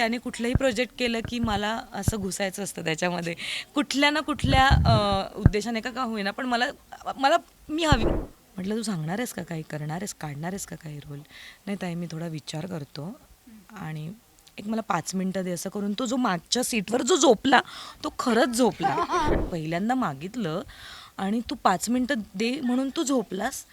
त्याने कुठलंही प्रोजेक्ट केलं की मला असं घुसायचं असतं त्याच्यामध्ये. कुठल्या ना कुठल्या उद्देशाने का का होईना पण मला मला मी हवी. म्हटलं तू सांगणार आहेस का काही? करणार आहेस? काढणार आहेस का काही रोल नाही ताई मी थोडा विचार करतो. आणि एक मला पाच मिनटं दे असं करून तो जो मागच्या सीटवर जो झोपला तो खरंच झोपला. पहिल्यांदा मागितलं आणि तू पाच मिनटं दे म्हणून तू झोपलास.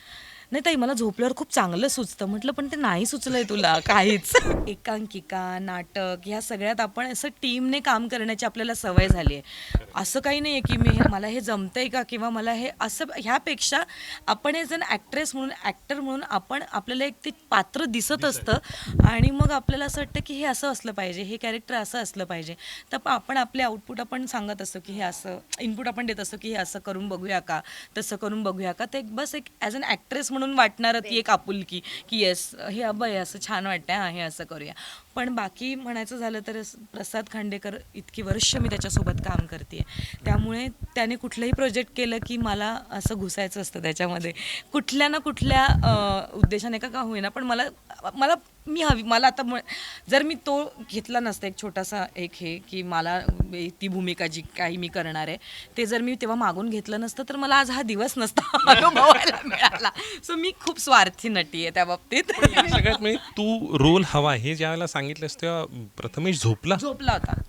नाही ताई मला झोपल्यावर खूप चांगलं सुचतं. म्हटलं पण ते नाही सुचलंय तुला काहीच. एकांकिका नाटक ह्या सगळ्यात आपण असं टीमने काम करण्याची आपल्याला सवय झाली आहे. असं काही नाही आहे की मी हे मला हे जमतंय का? किंवा मला हे असं ह्यापेक्षा आपण एज अन ॲक्ट्रेस म्हणून ॲक्टर म्हणून आपण आपल्याला एक ते पात्र दिसत असतं. आणि मग आपल्याला असं वाटतं की हे असं असलं पाहिजे हे कॅरेक्टर असं असलं पाहिजे. तर आपण आपले आउटपुट आपण सांगत असतो की हे असं इनपुट आपण देत असतो की हे असं करून बघूया का? तसं करून बघूया का? ते एक बस एक ॲज अन ॲक्ट्रेस म्हणून वाटणारं ती एक आपुलकी की येस हे अबय असं छान वाटतंय हां हे असं करूया. पण बाकी म्हणायचं झालं तर प्रसाद खांडेकर इतकी वर्ष मी त्याच्यासोबत काम करते त्यामुळे त्याने कुठलंही प्रोजेक्ट केलं की मला असं घुसायचं असतं त्याच्यामध्ये. कुठल्या ना कुठल्या उद्देशाने का का होईना पण मला मला मी हवी मला आता जर मी तो घेतला नसता एक छोटासा एक हे की मला ती भूमिका जी काही मी करणार आहे ते जर मी तेव्हा मागून घेतलं नसतं तर मला आज हा दिवस नसता अनुभवायला मिळाला. सो मी खूप स्वार्थी नटी आहे त्या बाबतीत. सगळ्यात म्हणजे तू रोल हवा हे ज्यावेळेला सांगितलंस तेव्हा प्रथमेश झोपला? झोपला होता.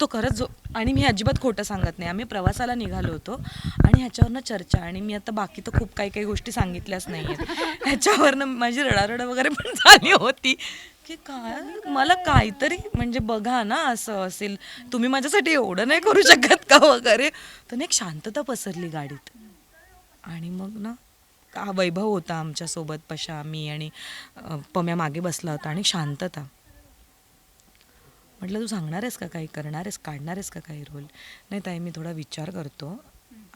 तो खरंच झोप आणि मी अजिबात खोटं सांगत नाही. आम्ही प्रवासाला निघालो होतो आणि ह्याच्यावरनं चर्चा आणि मी आता बाकी तर खूप काही काही गोष्टी सांगितल्याच नाही आहेत ह्याच्यावरनं माझी रडारड वगैरे पण झाली होती. की काय? मला काहीतरी म्हणजे बघा ना असं असेल. तुम्ही माझ्यासाठी एवढं नाही करू शकत का वगैरे? तर एक शांतता पसरली गाडीत. आणि मग ना का वैभव होता आमच्यासोबत पशा मी आणि पम्या मागे बसला होता आणि शांतता. म्हटलं तू सांगणार आहेस का काही? करणार आहेस? काढणार आहेस का काही रोल? नाही ताई मी थोडा विचार करतो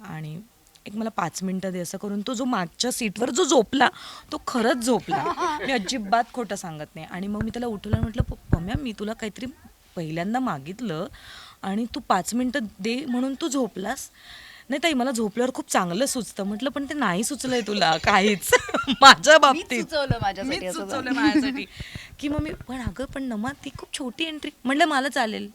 आणि एक मला पाच मिनटं दे असं करून तो जो मागच्या सीटवर जो झोपला तो खरंच झोपला. मी अजिबात खोटं सांगत नाही. आणि मग मी त्याला उठवलं म्हटलं पम्या मी तुला काहीतरी पहिल्यांदा मागितलं आणि तू पाच मिनटं दे म्हणून तू झोपलास. नाही ताई मला झोपल्यावर खूप चांगलं सुचतं. म्हटलं पण ते नाही सुचलंय तुला काहीच. माझ्या बाबतीत. सुचवलं माझ्यासाठी मीच असं सुचवलं माझ्यासाठी. की मग मी पण अगं पण नमा ती खूप छोटी एंट्री म्हणलं मला चालेल.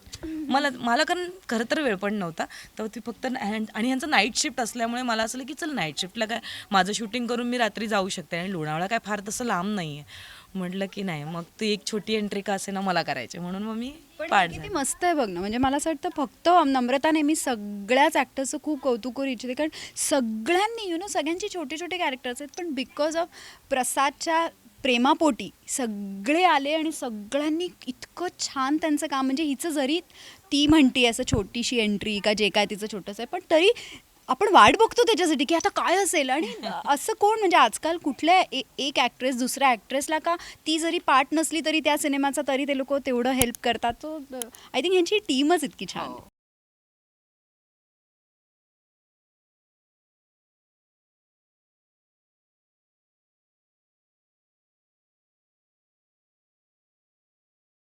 मला मला कारण खरं तर वेळ पण नव्हता. तर ती फक्त न- आणि ह्यांचं नाईट शिफ्ट असल्यामुळे मला असं की चल नाईट शिफ्टला काय माझं शूटिंग करून मी रात्री जाऊ शकते आणि लोणावळा काय फार तसं लांब नाही आहे म्हटलं की नाही मग ती एक छोटी एंट्री का असे ना मला करायची म्हणून मग मी पाठ किती झाले. मस्त आहे बघ ना म्हणजे मला असं वाटतं फक्त नम्रता नेहमी सगळ्याच ॲक्टर्सचं खूप कौतुक करू इच्छिते कारण सगळ्यांनी यु नो सगळ्यांचे छोटे छोटे कॅरेक्टर्स आहेत पण बिकॉज ऑफ प्रसादच्या प्रेमापोटी सगळे आले आणि सगळ्यांनी इतकं छान त्यांचं काम म्हणजे हिचं जरी ती म्हणते असं छोटीशी एंट्री का जे काय तिचं छोटंसं आहे पण तरी आपण वाट बघतो त्याच्यासाठी की आता काय असेल? आणि असं कोण? म्हणजे आजकाल कुठल्या एक ॲक्ट्रेस दुसऱ्या ॲक्ट्रेसला का ती जरी पार्ट नसली तरी त्या सिनेमाचा तरी ते लोक तेवढं हेल्प करतात. तो आय थिंक ह्यांची टीमच इतकी छान हो.